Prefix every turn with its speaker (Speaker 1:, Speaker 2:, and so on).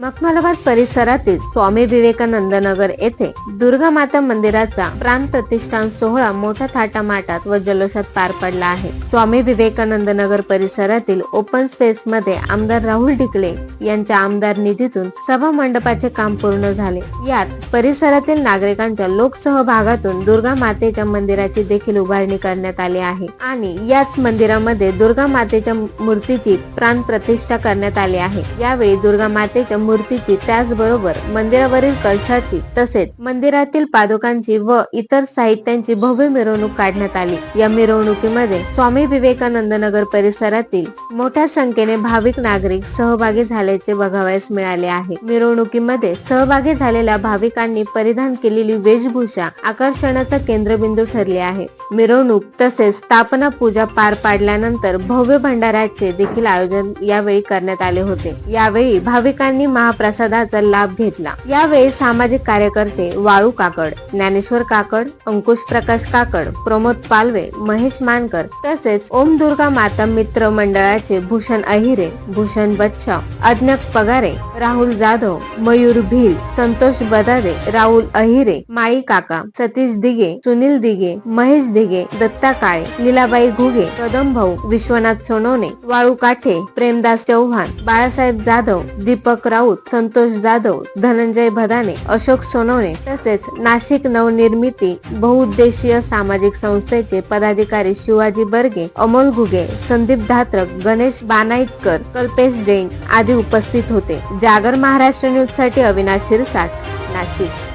Speaker 1: मखमलाबाद परिसरातील स्वामी विवेकानंद नगर येथे दुर्गा माता मंदिराचा प्राण प्रतिष्ठान सोहळा मोठ्या थाटामाटात व जल्लोषात पार पडला आहे. स्वामी विवेकानंद नगर परिसरातील ओपन स्पेस मध्ये आमदार राहुल ढिकले यांच्या आमदार निधीतून सभा मंडपाचे काम पूर्ण झाले. यात परिसरातील नागरिकांच्या लोकसहभागातून दुर्गा मातेच्या मंदिराची देखील उभारणी करण्यात आली आहे आणि याच मंदिरामध्ये दुर्गा मातेच्या मूर्तीची प्राण प्रतिष्ठा करण्यात आली आहे. यावेळी दुर्गा मातेच्या मूर्तीची त्याचबरोबर मंदिरावरील कलशाची तसेच मंदिरातील पादुकांची व इतर साहित्यांची भव्य मिरवणूक काढण्यात आली. या मिरवणुकीमध्ये स्वामी विवेकानंद नगर परिसरातील मोठ्या संख्येने भाविक नागरिक सहभागी झाल्याचे बघावयास मिळाले आहे. मिरवणुकीमध्ये सहभागी झालेल्या भाविकांनी परिधान केलेली वेशभूषा आकर्षणाचा केंद्रबिंदू ठरली आहे. मिरवणूक तसेच स्थापना पूजा पार पाडल्यानंतर भव्य भंडाऱ्याचे देखील आयोजन यावेळी करण्यात आले होते. यावेळी भाविकांनी महाप्रसादाचा लाभ घेतला. यावेळी सामाजिक कार्यकर्ते वाळू काकड ज्ञानेश्वर काकड अंकुश प्रकाश काकड प्रमोद पालवे महेश मानकर तसेच ओम दुर्गा माता मित्र मंडळाचे भूषण अहिरे भूषण बच्छा अज्ञक पगारे राहुल जाधव मयूर भील संतोष बदादे राहुल अहिरे माई काका सतीश दिगे सुनील दिगे महेश दिगे दत्ता काळे लीलाबाई घुगे कदम भाऊ विश्वनाथ सोनवणे वाळू काठे प्रेमदास चव्हाण बाळासाहेब जाधव दीपक राव राऊत संतोष जाधव धनंजय भदाने अशोक सोनवणे तसेच नाशिक नवनिर्मिती बहुउद्देशीय सामाजिक संस्थेचे पदाधिकारी शिवाजी बर्गे अमोल घुगे संदीप धात्रक गणेश बानाईतकर कल्पेश जैन आदी उपस्थित होते. जागर महाराष्ट्र न्यूजसाठी अविनाश शिरसाट नाशिक.